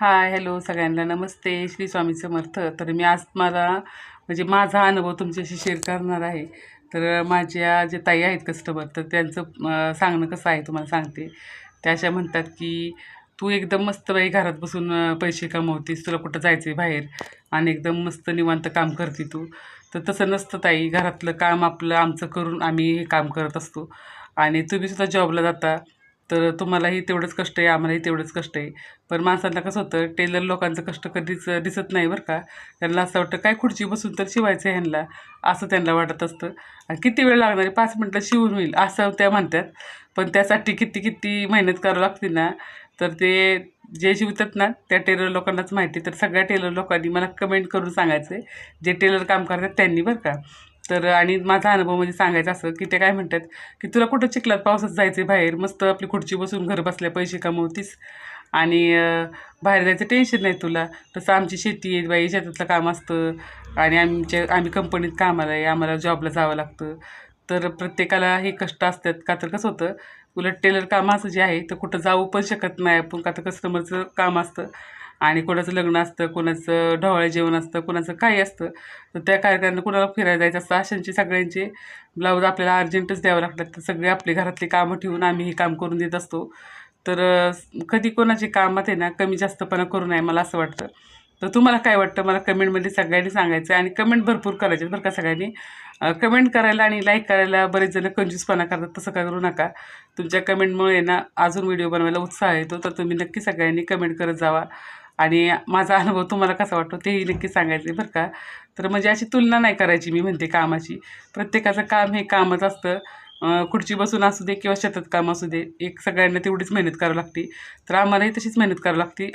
Hi hello सगळ्यांना. नमस्ते. श्री स्वामी समर्थ. तर मी आज मला म्हणजे माझा अनुभव तुमच्याशी शेअर करणार आहे. तर माझ्या जे ताई आहेत कस्टमर तर त्यांचं सांगणं कसं आहे तुम्हाला सांगते. त्या अशा म्हणतात की तू एकदम मस्त बाई घरात बसून पैसे कमवतीस. तुला कुठं जायचं आहे बाहेर? आणि एकदम मस्त निवांत काम करते तू. तर तसं नसतं ताई. घरातलं काम आपलं आमचं करून आम्ही हे काम करत असतो. आणि तुम्ही सुद्धा जॉबला जाता. तर तुम्हालाही तेवढंच कष्ट आहे आम्हालाही तेवढंच कष्ट आहे. पण माणसांना कसं होतं टेलर लोकांचं कष्ट कधीच दिसत नाही बरं का. त्यांना असं वाटतं काय खुर्ची बसून तर शिवायचं आहे ह्यांना? असं त्यांना वाटत असतं. आणि किती वेळ लागणार आहे? पाच मिनटं शिवून होईल असं त्या म्हणतात. पण त्यासाठी किती किती मेहनत करावं लागते ना. तर ते जे शिवतात ना त्या टेलर लोकांनाच माहिती तर सगळ्या टेलर लोकांनी मला कमेंट करून सांगायचं आहे. जे टेलर काम करतात त्यांनी बरं का. तर आणि माझा अनुभव म्हणजे सांगायचं असं की ते काय म्हणतात की तुला कुठं चिखलात पावसात जायचं बाहेर मस्त आपली खुर्ची बसून घर बसल्या पैसे कमवतीस. आणि बाहेर जायचं टेन्शन नाही तुला. तसं आमची शेती आहे बाई शेतातलं काम असतं. आणि आमच्या आम्ही कंपनीत कामाला आहे आम्हाला जॉबला जावं लागतं. तर प्रत्येकाला हे कष्ट असतात. का तर कसं होतं उलट टेलर काम असं जे आहे तर कुठं जाऊ पण शकत नाही आपण. का तर कस्टमरचं काम असतं. आणि कोणाचं लग्न असतं कोणाचं ढवळे जेवण असतं कोणाचं काही असतं तर त्या कार्यक्रमाला कोणाला फिरायला जायचं असतं अशांचे सगळ्यांचे ब्लाऊज आपल्याला अर्जंटच द्यावं लागतात. तर सगळे आपली घरातली कामं ठेवून आम्ही हे काम करून देत असतो. तर कधी कोणाची कामात आहे ना कमी जास्तपणा करू नये मला असं वाटतं. तर तुम्हाला काय वाटतं? मला कमेंटमध्ये सगळ्यांनी सांगायचं आणि कमेंट भरपूर करायचे बरं का सगळ्यांनी. कमेंट करायला आणि लाईक करायला बरेच जण कंजूसपणा करतात तसं काय करू नका. तुमच्या कमेंटमुळे ना अजून व्हिडिओ बनवायला उत्साह येतो तर तुम्ही नक्की सगळ्यांनी कमेंट करत जावा. आणि माझा अनुभव तुम्हाला कसा वाटतो तेही नक्की सांगायचं बरं का. तर म्हणजे अशी तुलना नाही करायची मी म्हणते कामाची. प्रत्येकाचं काम हे कामच असतं. खुर्ची बसून असू दे किंवा शेतात काम असू दे एक सगळ्यांना तेवढीच मेहनत करावी लागते. तर आम्हालाही तशीच मेहनत करावी लागते.